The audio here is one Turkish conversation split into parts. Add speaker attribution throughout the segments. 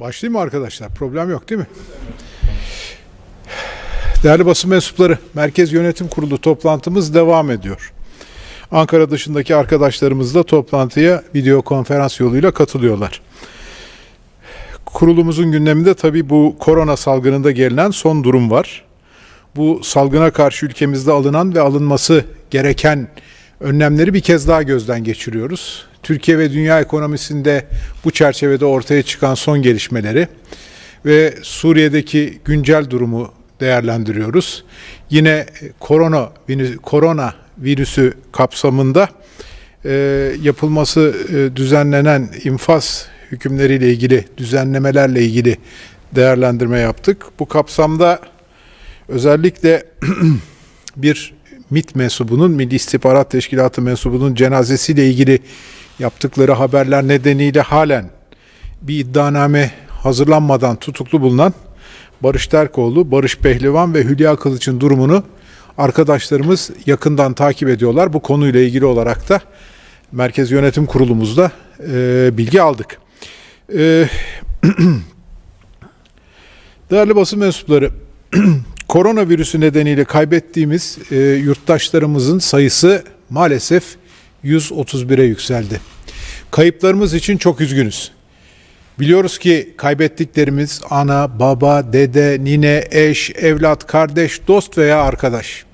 Speaker 1: Başlayayım mı arkadaşlar? Problem yok değil mi? Değerli basın mensupları, Merkez Yönetim Kurulu toplantımız devam ediyor. Ankara dışındaki arkadaşlarımız da toplantıya video konferans yoluyla katılıyorlar. Kurulumuzun gündeminde tabii bu korona salgınında gelinen son durum var. Bu salgına karşı ülkemizde alınan ve alınması gereken önlemleri bir kez daha gözden geçiriyoruz. Türkiye ve dünya ekonomisinde bu çerçevede ortaya çıkan son gelişmeleri ve Suriye'deki güncel durumu değerlendiriyoruz. Yine korona korona virüsü kapsamında e, yapılması e, düzenlenen infaz hükümleriyle ilgili düzenlemelerle ilgili değerlendirme yaptık. Bu kapsamda özellikle bir MİT mensubunun, Milli İstihbarat Teşkilatı mensubunun cenazesiyle ilgili yaptıkları haberler nedeniyle halen bir iddianame hazırlanmadan tutuklu bulunan Barış Terkoğlu, Barış Pehlivan ve Hülya Kılıç'ın durumunu arkadaşlarımız yakından takip ediyorlar. Bu konuyla ilgili olarak da Merkez Yönetim Kurulumuzda e, bilgi aldık. E, değerli basın mensupları, koronavirüsü nedeniyle kaybettiğimiz e, yurttaşlarımızın sayısı maalesef 131'e yükseldi. Kayıplarımız için çok üzgünüz. Biliyoruz ki kaybettiklerimiz ana, baba, dede, nine, eş, evlat, kardeş, dost veya arkadaş.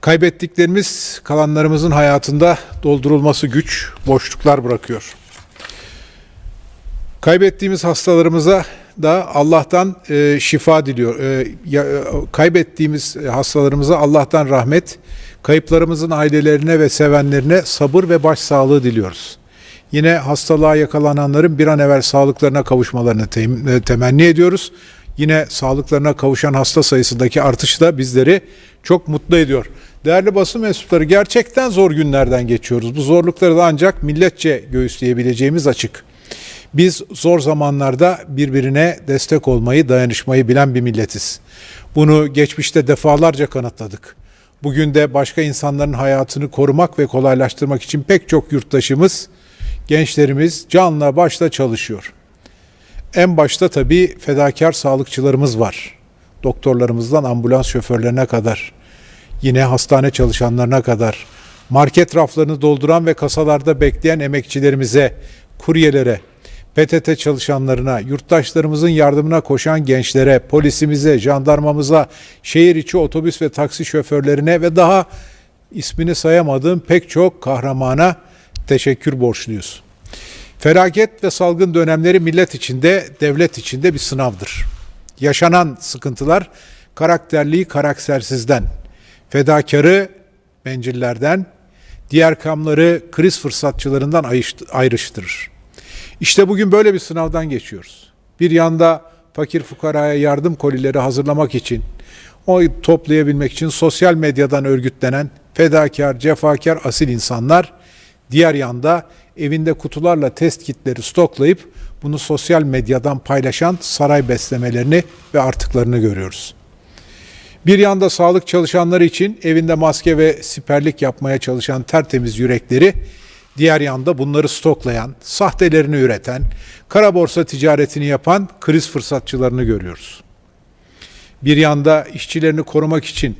Speaker 1: Kaybettiklerimiz kalanlarımızın hayatında doldurulması güç, boşluklar bırakıyor. Kaybettiğimiz hastalarımıza da Allah'tan e, şifa diliyor. E, ya, e, kaybettiğimiz hastalarımıza Allah'tan rahmet, kayıplarımızın ailelerine ve sevenlerine sabır ve başsağlığı diliyoruz. Yine hastalığa yakalananların bir an evvel sağlıklarına kavuşmalarını tem- e, temenni ediyoruz. Yine sağlıklarına kavuşan hasta sayısındaki artış da bizleri çok mutlu ediyor. Değerli basın mensupları gerçekten zor günlerden geçiyoruz. Bu zorlukları da ancak milletçe göğüsleyebileceğimiz açık. Biz zor zamanlarda birbirine destek olmayı, dayanışmayı bilen bir milletiz. Bunu geçmişte defalarca kanıtladık. Bugün de başka insanların hayatını korumak ve kolaylaştırmak için pek çok yurttaşımız, gençlerimiz canla başla çalışıyor. En başta tabii fedakar sağlıkçılarımız var. Doktorlarımızdan ambulans şoförlerine kadar, yine hastane çalışanlarına kadar, market raflarını dolduran ve kasalarda bekleyen emekçilerimize, kuryelere, PTT çalışanlarına, yurttaşlarımızın yardımına koşan gençlere, polisimize, jandarmamıza, şehir içi otobüs ve taksi şoförlerine ve daha ismini sayamadığım pek çok kahramana teşekkür borçluyuz. Felaket ve salgın dönemleri millet içinde, devlet içinde bir sınavdır. Yaşanan sıkıntılar karakterliyi karaktersizden, fedakarı bencillerden, diğer kamları kriz fırsatçılarından ayrıştırır. İşte bugün böyle bir sınavdan geçiyoruz. Bir yanda fakir fukaraya yardım kolileri hazırlamak için, oy toplayabilmek için sosyal medyadan örgütlenen fedakar, cefakar, asil insanlar, diğer yanda evinde kutularla test kitleri stoklayıp bunu sosyal medyadan paylaşan saray beslemelerini ve artıklarını görüyoruz. Bir yanda sağlık çalışanları için evinde maske ve siperlik yapmaya çalışan tertemiz yürekleri, diğer yanda bunları stoklayan, sahtelerini üreten, kara borsa ticaretini yapan kriz fırsatçılarını görüyoruz. Bir yanda işçilerini korumak için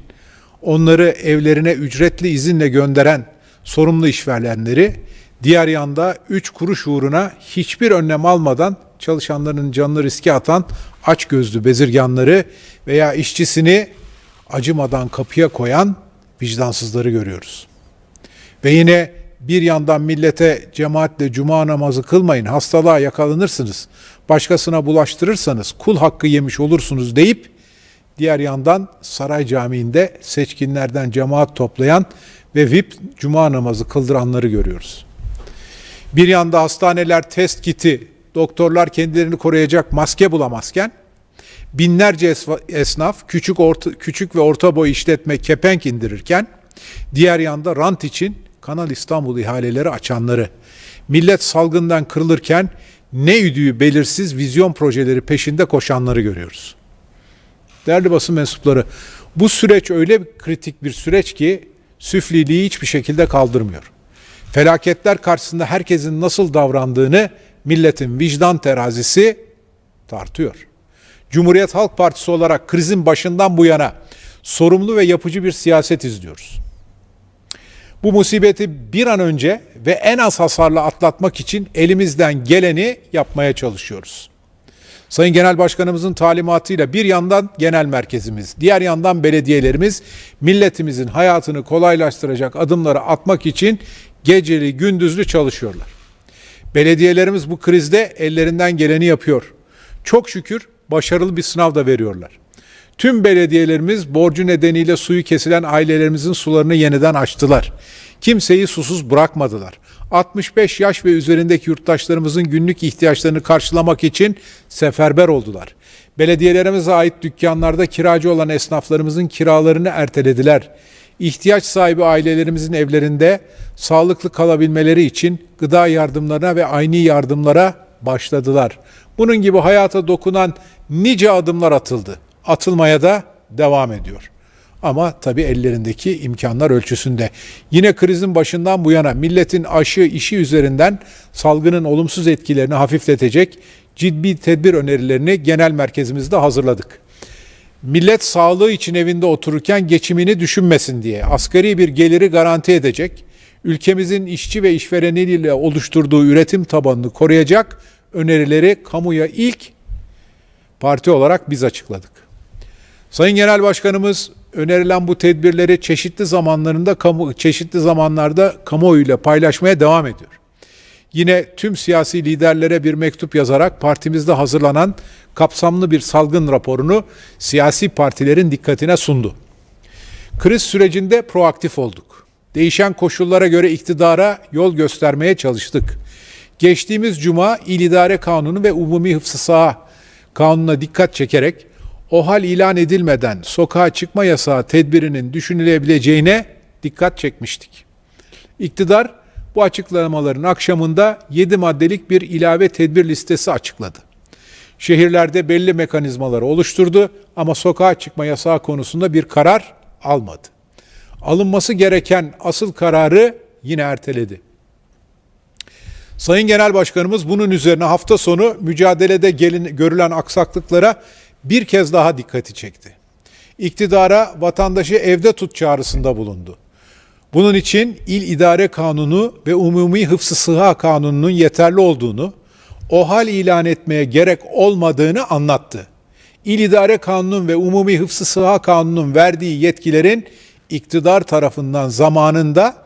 Speaker 1: onları evlerine ücretli izinle gönderen sorumlu işverenleri, diğer yanda 3 kuruş uğruna hiçbir önlem almadan çalışanların canını riske atan aç gözlü bezirganları veya işçisini acımadan kapıya koyan vicdansızları görüyoruz. Ve yine bir yandan millete cemaatle cuma namazı kılmayın, hastalığa yakalanırsınız, başkasına bulaştırırsanız kul hakkı yemiş olursunuz deyip diğer yandan saray camiinde seçkinlerden cemaat toplayan ve VIP cuma namazı kıldıranları görüyoruz. Bir yanda hastaneler test kiti, doktorlar kendilerini koruyacak maske bulamazken binlerce esnaf küçük orta, küçük ve orta boy işletme kepenk indirirken diğer yanda rant için Kanal İstanbul ihaleleri açanları, millet salgından kırılırken ne üdüğü belirsiz vizyon projeleri peşinde koşanları görüyoruz. Değerli basın mensupları, bu süreç öyle kritik bir süreç ki süfliliği hiçbir şekilde kaldırmıyor. Felaketler karşısında herkesin nasıl davrandığını milletin vicdan terazisi Tartıyor. Cumhuriyet Halk Partisi olarak krizin başından bu yana sorumlu ve yapıcı bir siyaset izliyoruz. Bu musibeti bir an önce ve en az hasarla atlatmak için elimizden geleni yapmaya çalışıyoruz. Sayın Genel Başkanımızın talimatıyla bir yandan genel merkezimiz, diğer yandan belediyelerimiz milletimizin hayatını kolaylaştıracak adımları atmak için geceli gündüzlü çalışıyorlar. Belediyelerimiz bu krizde ellerinden geleni yapıyor. Çok şükür başarılı bir sınav da veriyorlar. Tüm belediyelerimiz borcu nedeniyle suyu kesilen ailelerimizin sularını yeniden açtılar. Kimseyi susuz bırakmadılar. 65 yaş ve üzerindeki yurttaşlarımızın günlük ihtiyaçlarını karşılamak için seferber oldular. Belediyelerimize ait dükkanlarda kiracı olan esnaflarımızın kiralarını ertelediler. İhtiyaç sahibi ailelerimizin evlerinde sağlıklı kalabilmeleri için gıda yardımlarına ve aynı yardımlara başladılar. Bunun gibi hayata dokunan nice adımlar atıldı. Atılmaya da devam ediyor. Ama tabii ellerindeki imkanlar ölçüsünde. Yine krizin başından bu yana milletin aşı işi üzerinden salgının olumsuz etkilerini hafifletecek ciddi tedbir önerilerini genel merkezimizde hazırladık. Millet sağlığı için evinde otururken geçimini düşünmesin diye asgari bir geliri garanti edecek, ülkemizin işçi ve işvereniyle oluşturduğu üretim tabanını koruyacak önerileri kamuya ilk parti olarak biz açıkladık. Sayın Genel Başkanımız önerilen bu tedbirleri çeşitli zamanlarında kamu çeşitli zamanlarda kamuoyuyla paylaşmaya devam ediyor. Yine tüm siyasi liderlere bir mektup yazarak partimizde hazırlanan kapsamlı bir salgın raporunu siyasi partilerin dikkatine sundu. Kriz sürecinde proaktif olduk. Değişen koşullara göre iktidara yol göstermeye çalıştık. Geçtiğimiz cuma İl İdare Kanunu ve Umumi Hıfzı Saha Kanunu'na dikkat çekerek o hal ilan edilmeden sokağa çıkma yasağı tedbirinin düşünülebileceğine dikkat çekmiştik. İktidar bu açıklamaların akşamında 7 maddelik bir ilave tedbir listesi açıkladı. Şehirlerde belli mekanizmaları oluşturdu ama sokağa çıkma yasağı konusunda bir karar almadı. Alınması gereken asıl kararı yine erteledi. Sayın Genel Başkanımız bunun üzerine hafta sonu mücadelede gelin, görülen aksaklıklara bir kez daha dikkati çekti. İktidara vatandaşı evde tut çağrısında bulundu. Bunun için İl İdare Kanunu ve Umumi Hıfzı Sıha Kanunu'nun yeterli olduğunu, o hal ilan etmeye gerek olmadığını anlattı. İl İdare Kanunu ve Umumi Hıfzı Sıha Kanunu'nun verdiği yetkilerin iktidar tarafından zamanında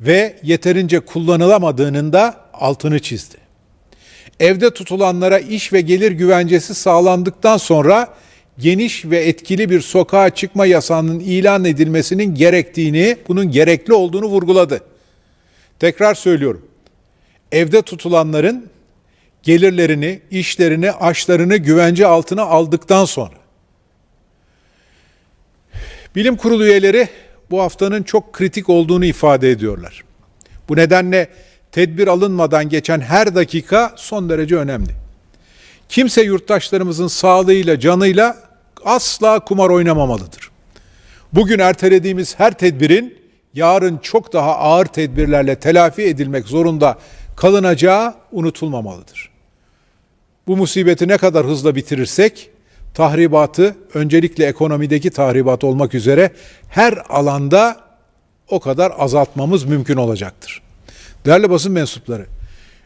Speaker 1: ve yeterince kullanılamadığının da altını çizdi. Evde tutulanlara iş ve gelir güvencesi sağlandıktan sonra geniş ve etkili bir sokağa çıkma yasağının ilan edilmesinin gerektiğini, bunun gerekli olduğunu vurguladı. Tekrar söylüyorum. Evde tutulanların gelirlerini, işlerini, aşlarını güvence altına aldıktan sonra Bilim kurulu üyeleri bu haftanın çok kritik olduğunu ifade ediyorlar. Bu nedenle tedbir alınmadan geçen her dakika son derece önemli. Kimse yurttaşlarımızın sağlığıyla, canıyla asla kumar oynamamalıdır. Bugün ertelediğimiz her tedbirin yarın çok daha ağır tedbirlerle telafi edilmek zorunda kalınacağı unutulmamalıdır. Bu musibeti ne kadar hızla bitirirsek tahribatı öncelikle ekonomideki tahribat olmak üzere her alanda o kadar azaltmamız mümkün olacaktır. Değerli basın mensupları,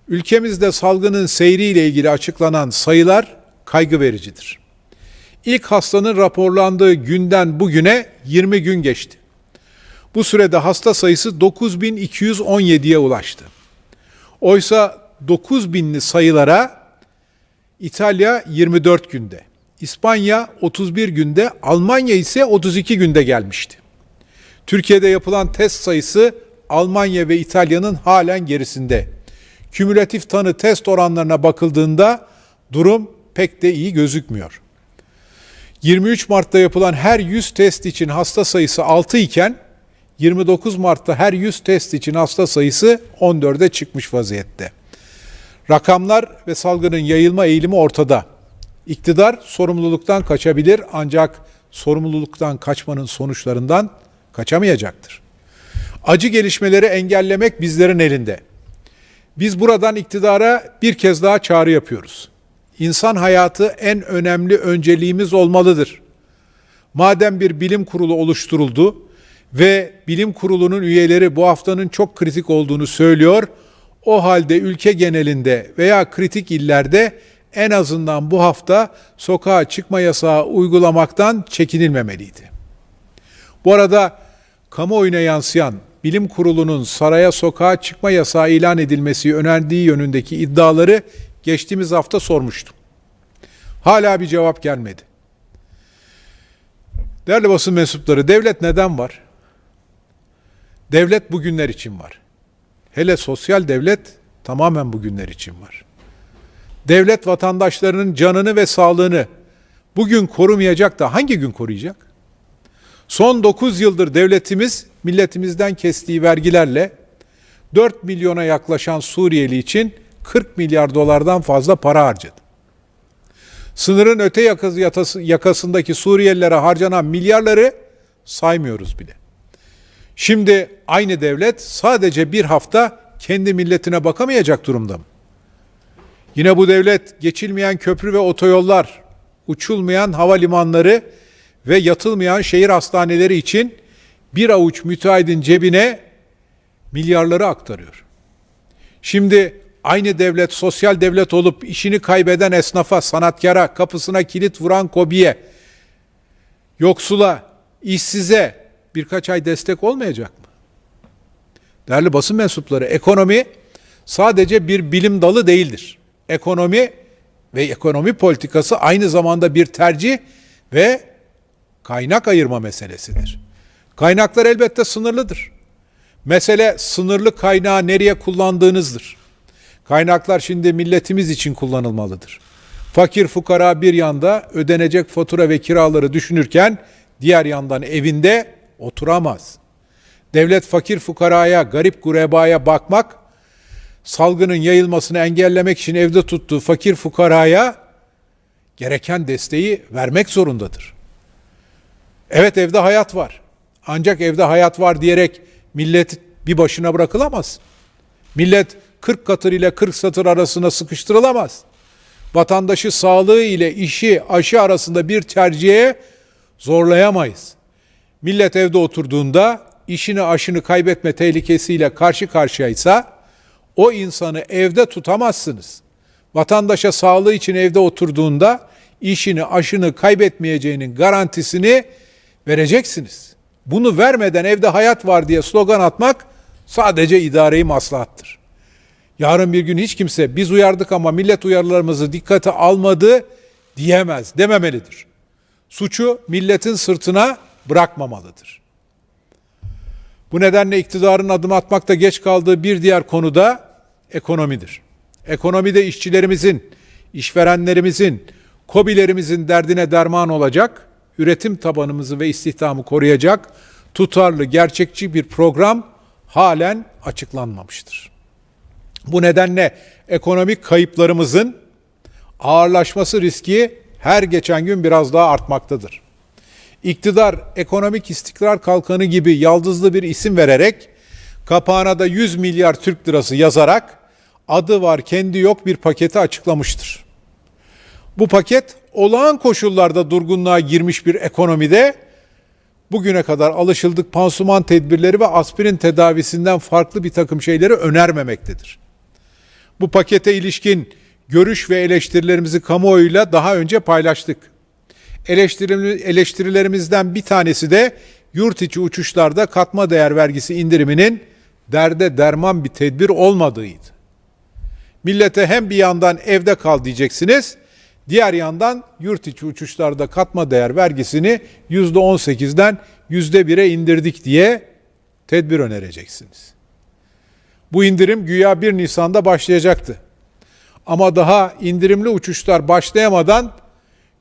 Speaker 1: ülkemizde salgının seyriyle ilgili açıklanan sayılar kaygı vericidir. İlk hastanın raporlandığı günden bugüne 20 gün geçti. Bu sürede hasta sayısı 9217'ye ulaştı. Oysa 9000'li sayılara İtalya 24 günde, İspanya 31 günde, Almanya ise 32 günde gelmişti. Türkiye'de yapılan test sayısı Almanya ve İtalya'nın halen gerisinde. Kümülatif tanı test oranlarına bakıldığında durum pek de iyi gözükmüyor. 23 Mart'ta yapılan her 100 test için hasta sayısı 6 iken 29 Mart'ta her 100 test için hasta sayısı 14'e çıkmış vaziyette. Rakamlar ve salgının yayılma eğilimi ortada. İktidar sorumluluktan kaçabilir ancak sorumluluktan kaçmanın sonuçlarından kaçamayacaktır. Acı gelişmeleri engellemek bizlerin elinde. Biz buradan iktidara bir kez daha çağrı yapıyoruz. İnsan hayatı en önemli önceliğimiz olmalıdır. Madem bir bilim kurulu oluşturuldu ve bilim kurulunun üyeleri bu haftanın çok kritik olduğunu söylüyor, o halde ülke genelinde veya kritik illerde en azından bu hafta sokağa çıkma yasağı uygulamaktan çekinilmemeliydi. Bu arada kamuoyuna yansıyan bilim kurulunun saraya sokağa çıkma yasağı ilan edilmesi önerdiği yönündeki iddiaları geçtiğimiz hafta sormuştum. Hala bir cevap gelmedi. Değerli basın mensupları, devlet neden var? Devlet bugünler için var. Hele sosyal devlet tamamen bugünler için var. Devlet vatandaşlarının canını ve sağlığını bugün korumayacak da hangi gün koruyacak? Son 9 yıldır devletimiz milletimizden kestiği vergilerle 4 milyona yaklaşan Suriyeli için 40 milyar dolardan fazla para harcadı. Sınırın öte yakası, yakasındaki Suriyelilere harcanan milyarları saymıyoruz bile. Şimdi aynı devlet sadece bir hafta kendi milletine bakamayacak durumda mı? Yine bu devlet geçilmeyen köprü ve otoyollar, uçulmayan havalimanları ve yatılmayan şehir hastaneleri için bir avuç müteahhidin cebine milyarları aktarıyor. Şimdi aynı devlet sosyal devlet olup işini kaybeden esnafa, sanatkara, kapısına kilit vuran kobiye, yoksula, işsize birkaç ay destek olmayacak mı? Değerli basın mensupları, ekonomi sadece bir bilim dalı değildir. Ekonomi ve ekonomi politikası aynı zamanda bir tercih ve kaynak ayırma meselesidir. Kaynaklar elbette sınırlıdır. Mesele sınırlı kaynağı nereye kullandığınızdır. Kaynaklar şimdi milletimiz için kullanılmalıdır. Fakir fukara bir yanda ödenecek fatura ve kiraları düşünürken diğer yandan evinde oturamaz. Devlet fakir fukaraya, garip gurebaya bakmak, salgının yayılmasını engellemek için evde tuttuğu fakir fukaraya gereken desteği vermek zorundadır. Evet evde hayat var. Ancak evde hayat var diyerek millet bir başına bırakılamaz. Millet 40 katır ile 40 satır arasına sıkıştırılamaz. Vatandaşı sağlığı ile işi, aşı arasında bir tercihe zorlayamayız. Millet evde oturduğunda işini aşını kaybetme tehlikesiyle karşı karşıyaysa o insanı evde tutamazsınız. Vatandaşa sağlığı için evde oturduğunda işini aşını kaybetmeyeceğinin garantisini vereceksiniz. Bunu vermeden evde hayat var diye slogan atmak sadece idareyi maslahattır. Yarın bir gün hiç kimse biz uyardık ama millet uyarılarımızı dikkate almadı diyemez, dememelidir. Suçu milletin sırtına bırakmamalıdır. Bu nedenle iktidarın adım atmakta geç kaldığı bir diğer konu da ekonomidir. Ekonomide işçilerimizin, işverenlerimizin, kobilerimizin derdine derman olacak, üretim tabanımızı ve istihdamı koruyacak tutarlı, gerçekçi bir program halen açıklanmamıştır. Bu nedenle ekonomik kayıplarımızın ağırlaşması riski her geçen gün biraz daha artmaktadır. İktidar ekonomik istikrar kalkanı gibi yaldızlı bir isim vererek kapağına da 100 milyar Türk lirası yazarak adı var kendi yok bir paketi açıklamıştır. Bu paket olağan koşullarda durgunluğa girmiş bir ekonomide bugüne kadar alışıldık pansuman tedbirleri ve aspirin tedavisinden farklı bir takım şeyleri önermemektedir. Bu pakete ilişkin görüş ve eleştirilerimizi kamuoyuyla daha önce paylaştık. Eleştirilerimizden bir tanesi de yurt içi uçuşlarda katma değer vergisi indiriminin derde derman bir tedbir olmadığıydı. Millete hem bir yandan evde kal diyeceksiniz, diğer yandan yurt içi uçuşlarda katma değer vergisini %18'den %1'e indirdik diye tedbir önereceksiniz. Bu indirim güya 1 Nisan'da başlayacaktı. Ama daha indirimli uçuşlar başlayamadan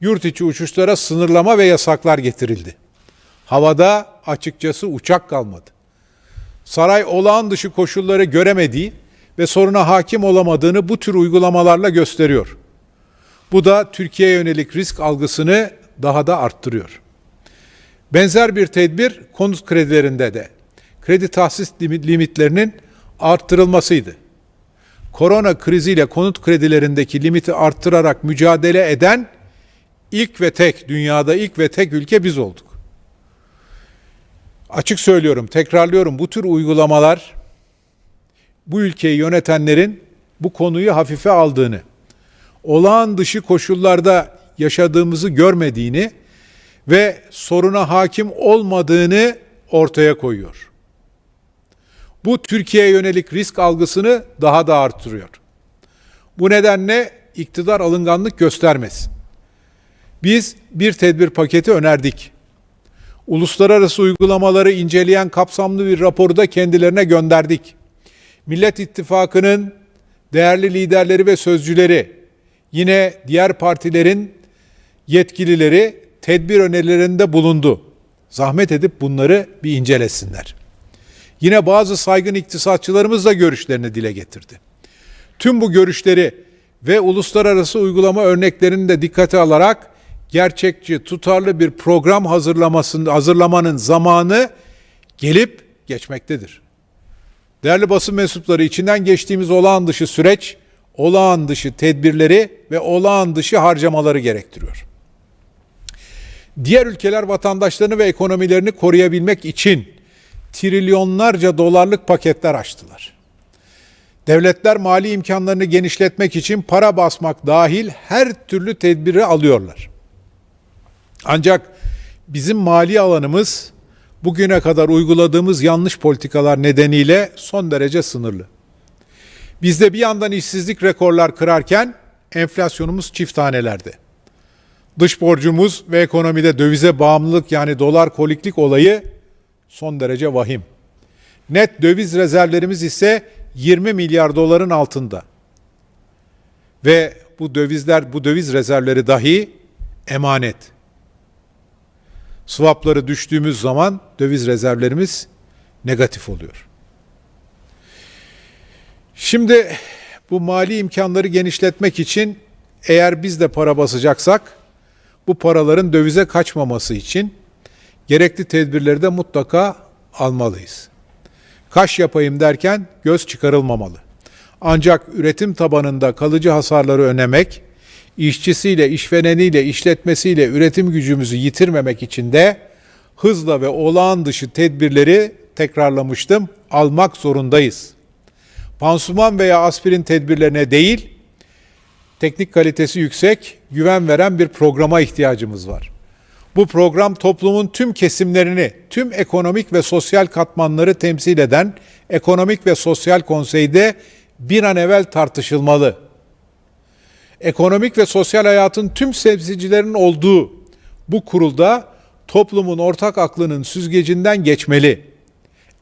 Speaker 1: yurt içi uçuşlara sınırlama ve yasaklar getirildi. Havada açıkçası uçak kalmadı. Saray olağan dışı koşulları göremediği ve soruna hakim olamadığını bu tür uygulamalarla gösteriyor. Bu da Türkiye'ye yönelik risk algısını daha da arttırıyor. Benzer bir tedbir konut kredilerinde de kredi tahsis limitlerinin arttırılmasıydı. korona kriziyle konut kredilerindeki limiti arttırarak mücadele eden ilk ve tek dünyada ilk ve tek ülke biz olduk. Açık söylüyorum, tekrarlıyorum bu tür uygulamalar bu ülkeyi yönetenlerin bu konuyu hafife aldığını, olağan dışı koşullarda yaşadığımızı görmediğini ve soruna hakim olmadığını ortaya koyuyor. Bu Türkiye'ye yönelik risk algısını daha da artırıyor. Bu nedenle iktidar alınganlık göstermesin. Biz bir tedbir paketi önerdik. Uluslararası uygulamaları inceleyen kapsamlı bir raporu da kendilerine gönderdik. Millet İttifakı'nın değerli liderleri ve sözcüleri, yine diğer partilerin yetkilileri tedbir önerilerinde bulundu. Zahmet edip bunları bir incelesinler. Yine bazı saygın iktisatçılarımız da görüşlerini dile getirdi. Tüm bu görüşleri ve uluslararası uygulama örneklerini de dikkate alarak gerçekçi, tutarlı bir program hazırlamasının hazırlamanın zamanı gelip geçmektedir. Değerli basın mensupları içinden geçtiğimiz olağan dışı süreç, olağan dışı tedbirleri ve olağan dışı harcamaları gerektiriyor. Diğer ülkeler vatandaşlarını ve ekonomilerini koruyabilmek için trilyonlarca dolarlık paketler açtılar. Devletler mali imkanlarını genişletmek için para basmak dahil her türlü tedbiri alıyorlar. Ancak bizim mali alanımız bugüne kadar uyguladığımız yanlış politikalar nedeniyle son derece sınırlı. Bizde bir yandan işsizlik rekorlar kırarken enflasyonumuz çift tanelerde. Dış borcumuz ve ekonomide dövize bağımlılık yani dolar koliklik olayı son derece vahim. Net döviz rezervlerimiz ise 20 milyar doların altında. Ve bu dövizler, bu döviz rezervleri dahi emanet. Swapları düştüğümüz zaman döviz rezervlerimiz negatif oluyor. Şimdi bu mali imkanları genişletmek için eğer biz de para basacaksak bu paraların dövize kaçmaması için gerekli tedbirleri de mutlaka almalıyız. Kaş yapayım derken göz çıkarılmamalı. Ancak üretim tabanında kalıcı hasarları önemek, işçisiyle, işvereniyle, işletmesiyle üretim gücümüzü yitirmemek için de hızla ve olağan dışı tedbirleri tekrarlamıştım, almak zorundayız. Pansuman veya aspirin tedbirlerine değil, teknik kalitesi yüksek, güven veren bir programa ihtiyacımız var. Bu program toplumun tüm kesimlerini, tüm ekonomik ve sosyal katmanları temsil eden Ekonomik ve Sosyal Konsey'de bir an evvel tartışılmalı. Ekonomik ve sosyal hayatın tüm temsilcilerinin olduğu bu kurulda toplumun ortak aklının süzgecinden geçmeli.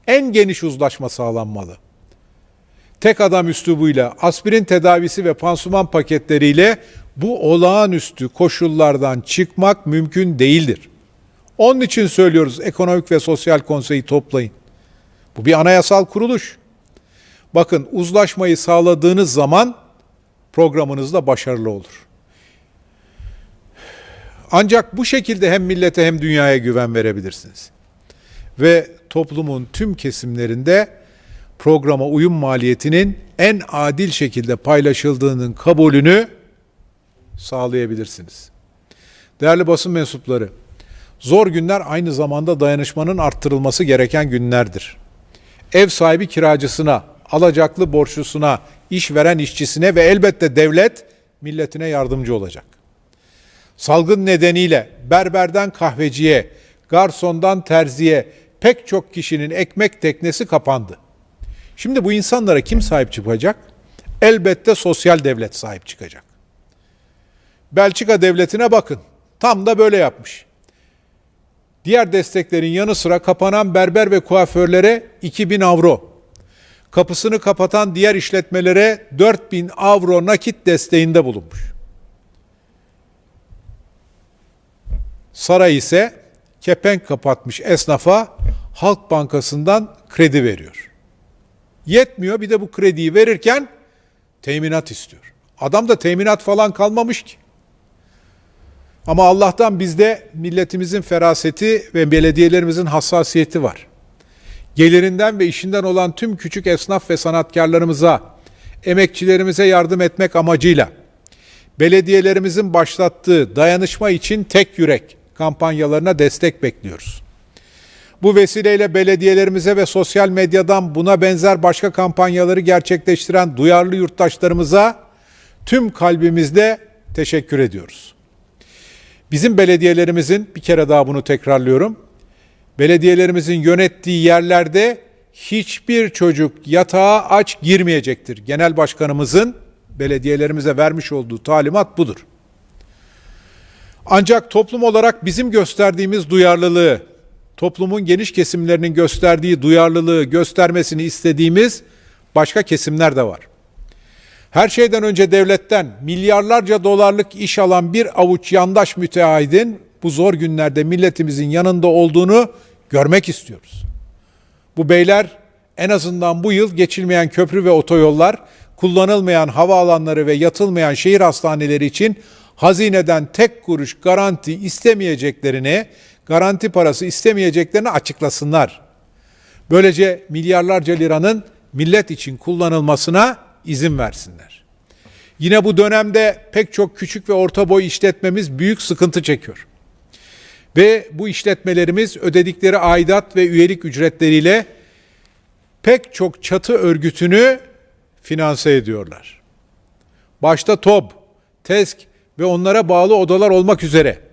Speaker 1: En geniş uzlaşma sağlanmalı. Tek adam üslubuyla aspirin tedavisi ve pansuman paketleriyle bu olağanüstü koşullardan çıkmak mümkün değildir. Onun için söylüyoruz Ekonomik ve Sosyal Konseyi toplayın. Bu bir anayasal kuruluş. Bakın uzlaşmayı sağladığınız zaman programınız da başarılı olur. Ancak bu şekilde hem millete hem dünyaya güven verebilirsiniz. Ve toplumun tüm kesimlerinde programa uyum maliyetinin en adil şekilde paylaşıldığının kabulünü sağlayabilirsiniz. Değerli basın mensupları, zor günler aynı zamanda dayanışmanın arttırılması gereken günlerdir. Ev sahibi kiracısına, alacaklı borçlusuna, işveren işçisine ve elbette devlet milletine yardımcı olacak. Salgın nedeniyle berberden kahveciye, garsondan terziye pek çok kişinin ekmek teknesi kapandı. Şimdi bu insanlara kim sahip çıkacak? Elbette sosyal devlet sahip çıkacak. Belçika devletine bakın. Tam da böyle yapmış. Diğer desteklerin yanı sıra kapanan berber ve kuaförlere 2000 avro, kapısını kapatan diğer işletmelere 4000 avro nakit desteğinde bulunmuş. Saray ise kepenk kapatmış esnafa Halk Bankası'ndan kredi veriyor. Yetmiyor bir de bu krediyi verirken teminat istiyor. Adam da teminat falan kalmamış ki. Ama Allah'tan bizde milletimizin feraseti ve belediyelerimizin hassasiyeti var. Gelirinden ve işinden olan tüm küçük esnaf ve sanatkarlarımıza emekçilerimize yardım etmek amacıyla belediyelerimizin başlattığı dayanışma için tek yürek kampanyalarına destek bekliyoruz. Bu vesileyle belediyelerimize ve sosyal medyadan buna benzer başka kampanyaları gerçekleştiren duyarlı yurttaşlarımıza tüm kalbimizle teşekkür ediyoruz. Bizim belediyelerimizin bir kere daha bunu tekrarlıyorum. Belediyelerimizin yönettiği yerlerde hiçbir çocuk yatağa aç girmeyecektir. Genel başkanımızın belediyelerimize vermiş olduğu talimat budur. Ancak toplum olarak bizim gösterdiğimiz duyarlılığı, toplumun geniş kesimlerinin gösterdiği duyarlılığı göstermesini istediğimiz başka kesimler de var. Her şeyden önce devletten milyarlarca dolarlık iş alan bir avuç yandaş müteahhidin bu zor günlerde milletimizin yanında olduğunu görmek istiyoruz. Bu beyler en azından bu yıl geçilmeyen köprü ve otoyollar, kullanılmayan havaalanları ve yatılmayan şehir hastaneleri için hazineden tek kuruş garanti istemeyeceklerini, garanti parası istemeyeceklerini açıklasınlar. Böylece milyarlarca liranın millet için kullanılmasına izin versinler. Yine bu dönemde pek çok küçük ve orta boy işletmemiz büyük sıkıntı çekiyor. Ve bu işletmelerimiz ödedikleri aidat ve üyelik ücretleriyle pek çok çatı örgütünü finanse ediyorlar. Başta TOB, TESK ve onlara bağlı odalar olmak üzere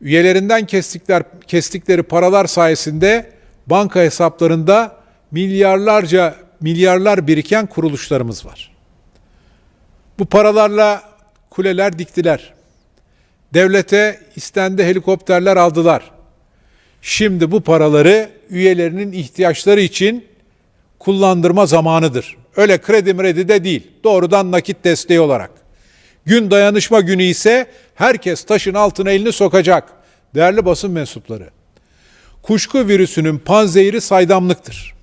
Speaker 1: üyelerinden kestikler, kestikleri paralar sayesinde banka hesaplarında milyarlarca milyarlar biriken kuruluşlarımız var. Bu paralarla kuleler diktiler. Devlete istendi helikopterler aldılar. Şimdi bu paraları üyelerinin ihtiyaçları için kullandırma zamanıdır. Öyle kredi mredi de değil. Doğrudan nakit desteği olarak. Gün dayanışma günü ise herkes taşın altına elini sokacak. Değerli basın mensupları. Kuşku virüsünün panzehiri saydamlıktır.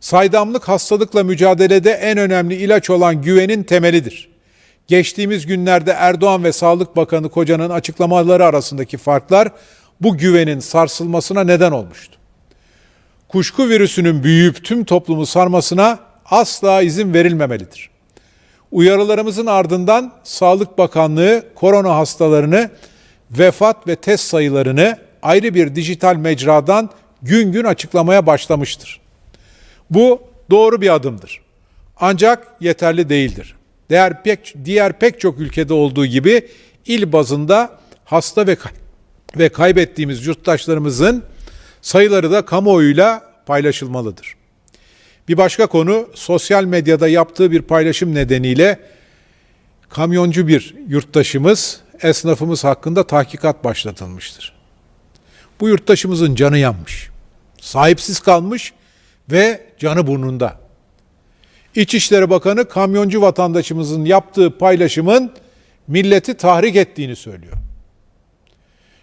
Speaker 1: Saydamlık hastalıkla mücadelede en önemli ilaç olan güvenin temelidir. Geçtiğimiz günlerde Erdoğan ve Sağlık Bakanı Koca'nın açıklamaları arasındaki farklar bu güvenin sarsılmasına neden olmuştu. Kuşku virüsünün büyüyüp tüm toplumu sarmasına asla izin verilmemelidir. Uyarılarımızın ardından Sağlık Bakanlığı korona hastalarını, vefat ve test sayılarını ayrı bir dijital mecradan gün gün açıklamaya başlamıştır. Bu doğru bir adımdır. Ancak yeterli değildir. Diğer pek, diğer pek çok ülkede olduğu gibi il bazında hasta ve ve kaybettiğimiz yurttaşlarımızın sayıları da kamuoyuyla paylaşılmalıdır. Bir başka konu sosyal medyada yaptığı bir paylaşım nedeniyle kamyoncu bir yurttaşımız, esnafımız hakkında tahkikat başlatılmıştır. Bu yurttaşımızın canı yanmış. Sahipsiz kalmış ve canı burnunda. İçişleri Bakanı kamyoncu vatandaşımızın yaptığı paylaşımın milleti tahrik ettiğini söylüyor.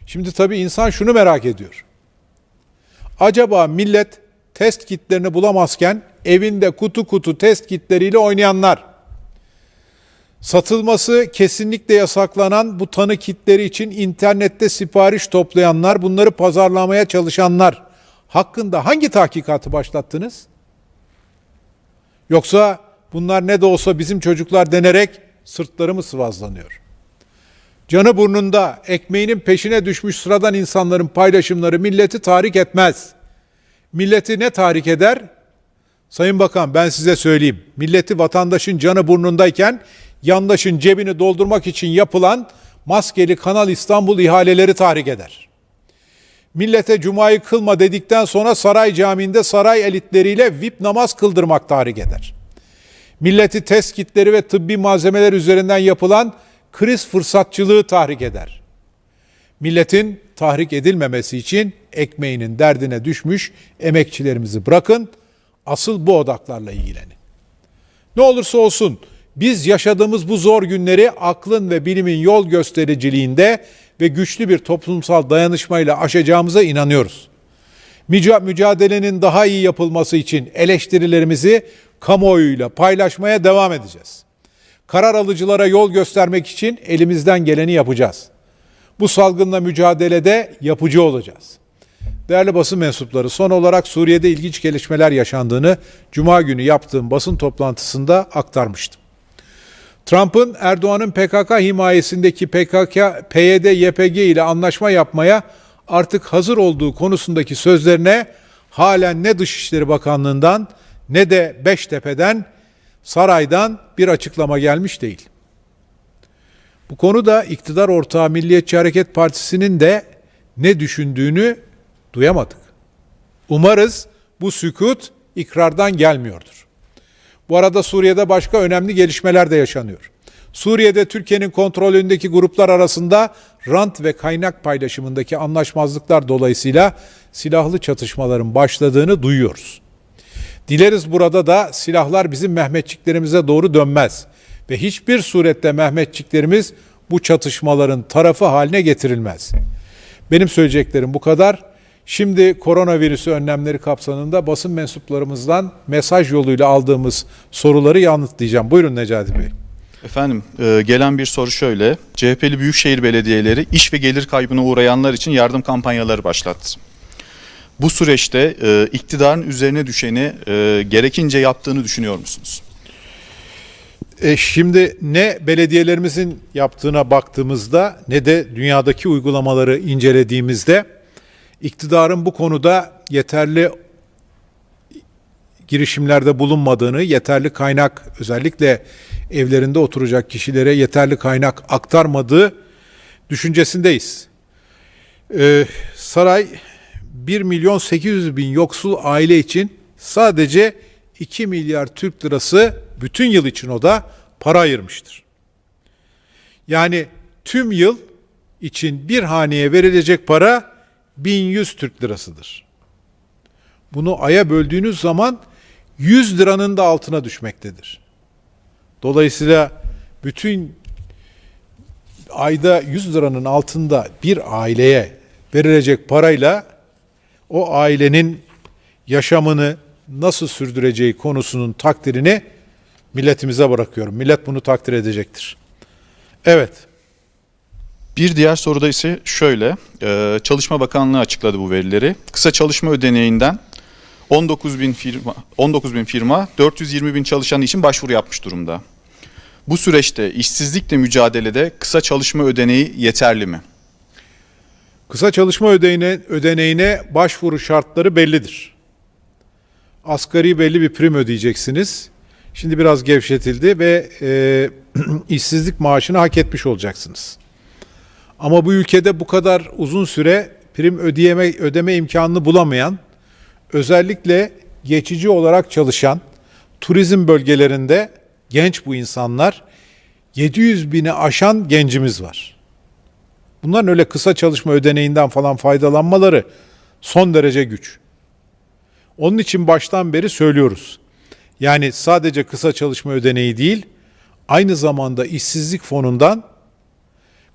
Speaker 1: Şimdi tabii insan şunu merak ediyor. Acaba millet test kitlerini bulamazken evinde kutu kutu test kitleriyle oynayanlar, satılması kesinlikle yasaklanan bu tanı kitleri için internette sipariş toplayanlar, bunları pazarlamaya çalışanlar hakkında hangi tahkikatı başlattınız? Yoksa bunlar ne de olsa bizim çocuklar denerek sırtları mı sıvazlanıyor? Canı burnunda ekmeğinin peşine düşmüş sıradan insanların paylaşımları milleti tahrik etmez. Milleti ne tahrik eder? Sayın Bakan ben size söyleyeyim. Milleti vatandaşın canı burnundayken yandaşın cebini doldurmak için yapılan maskeli Kanal İstanbul ihaleleri tahrik eder. Millete cumayı kılma dedikten sonra saray camiinde saray elitleriyle VIP namaz kıldırmak tahrik eder. Milleti test kitleri ve tıbbi malzemeler üzerinden yapılan kriz fırsatçılığı tahrik eder. Milletin tahrik edilmemesi için ekmeğinin derdine düşmüş emekçilerimizi bırakın, asıl bu odaklarla ilgilenin. Ne olursa olsun biz yaşadığımız bu zor günleri aklın ve bilimin yol göstericiliğinde ve güçlü bir toplumsal dayanışmayla aşacağımıza inanıyoruz. Mücadelenin daha iyi yapılması için eleştirilerimizi kamuoyuyla paylaşmaya devam edeceğiz. Karar alıcılara yol göstermek için elimizden geleni yapacağız. Bu salgınla mücadelede yapıcı olacağız. Değerli basın mensupları, son olarak Suriye'de ilginç gelişmeler yaşandığını Cuma günü yaptığım basın toplantısında aktarmıştım. Trump'ın Erdoğan'ın PKK himayesindeki PKK, PYD, YPG ile anlaşma yapmaya artık hazır olduğu konusundaki sözlerine halen ne Dışişleri Bakanlığı'ndan ne de Beştepe'den, saraydan bir açıklama gelmiş değil. Bu konuda iktidar ortağı Milliyetçi Hareket Partisi'nin de ne düşündüğünü duyamadık. Umarız bu sükut ikrardan gelmiyordur. Bu arada Suriye'de başka önemli gelişmeler de yaşanıyor. Suriye'de Türkiye'nin kontrolündeki gruplar arasında rant ve kaynak paylaşımındaki anlaşmazlıklar dolayısıyla silahlı çatışmaların başladığını duyuyoruz. Dileriz burada da silahlar bizim Mehmetçiklerimize doğru dönmez ve hiçbir surette Mehmetçiklerimiz bu çatışmaların tarafı haline getirilmez. Benim söyleyeceklerim bu kadar. Şimdi koronavirüsü önlemleri kapsamında basın mensuplarımızdan mesaj yoluyla aldığımız soruları yanıtlayacağım. Buyurun Necati Bey.
Speaker 2: Efendim e, gelen bir soru şöyle. CHP'li büyükşehir belediyeleri iş ve gelir kaybına uğrayanlar için yardım kampanyaları başlattı. Bu süreçte e, iktidarın üzerine düşeni e, gerekince yaptığını düşünüyor musunuz?
Speaker 1: E şimdi ne belediyelerimizin yaptığına baktığımızda ne de dünyadaki uygulamaları incelediğimizde iktidarın bu konuda yeterli girişimlerde bulunmadığını, yeterli kaynak özellikle evlerinde oturacak kişilere yeterli kaynak aktarmadığı düşüncesindeyiz. Ee, saray 1 milyon 800 bin yoksul aile için sadece 2 milyar Türk lirası bütün yıl için o da para ayırmıştır. Yani tüm yıl için bir haneye verilecek para 1100 Türk lirasıdır. Bunu aya böldüğünüz zaman 100 liranın da altına düşmektedir. Dolayısıyla bütün ayda 100 liranın altında bir aileye verilecek parayla o ailenin yaşamını nasıl sürdüreceği konusunun takdirini milletimize bırakıyorum. Millet bunu takdir edecektir. Evet.
Speaker 2: Bir diğer soruda ise şöyle. e, Çalışma Bakanlığı açıkladı bu verileri. Kısa çalışma ödeneğinden 19 bin firma, 19 bin firma 420 bin çalışan için başvuru yapmış durumda. Bu süreçte işsizlikle mücadelede kısa çalışma ödeneği yeterli mi?
Speaker 1: Kısa çalışma ödeneğine, ödeneğine başvuru şartları bellidir. Asgari belli bir prim ödeyeceksiniz. Şimdi biraz gevşetildi ve e, işsizlik maaşını hak etmiş olacaksınız. Ama bu ülkede bu kadar uzun süre prim ödeyeme, ödeme imkanını bulamayan, özellikle geçici olarak çalışan turizm bölgelerinde genç bu insanlar 700 bini aşan gencimiz var. Bunların öyle kısa çalışma ödeneğinden falan faydalanmaları son derece güç. Onun için baştan beri söylüyoruz. Yani sadece kısa çalışma ödeneği değil, aynı zamanda işsizlik fonundan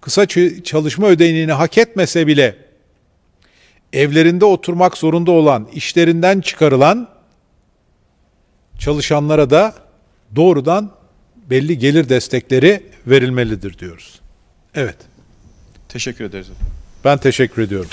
Speaker 1: kısa çalışma ödeneğini hak etmese bile evlerinde oturmak zorunda olan, işlerinden çıkarılan çalışanlara da doğrudan belli gelir destekleri verilmelidir diyoruz. Evet.
Speaker 2: Teşekkür ederiz.
Speaker 1: Ben teşekkür ediyorum.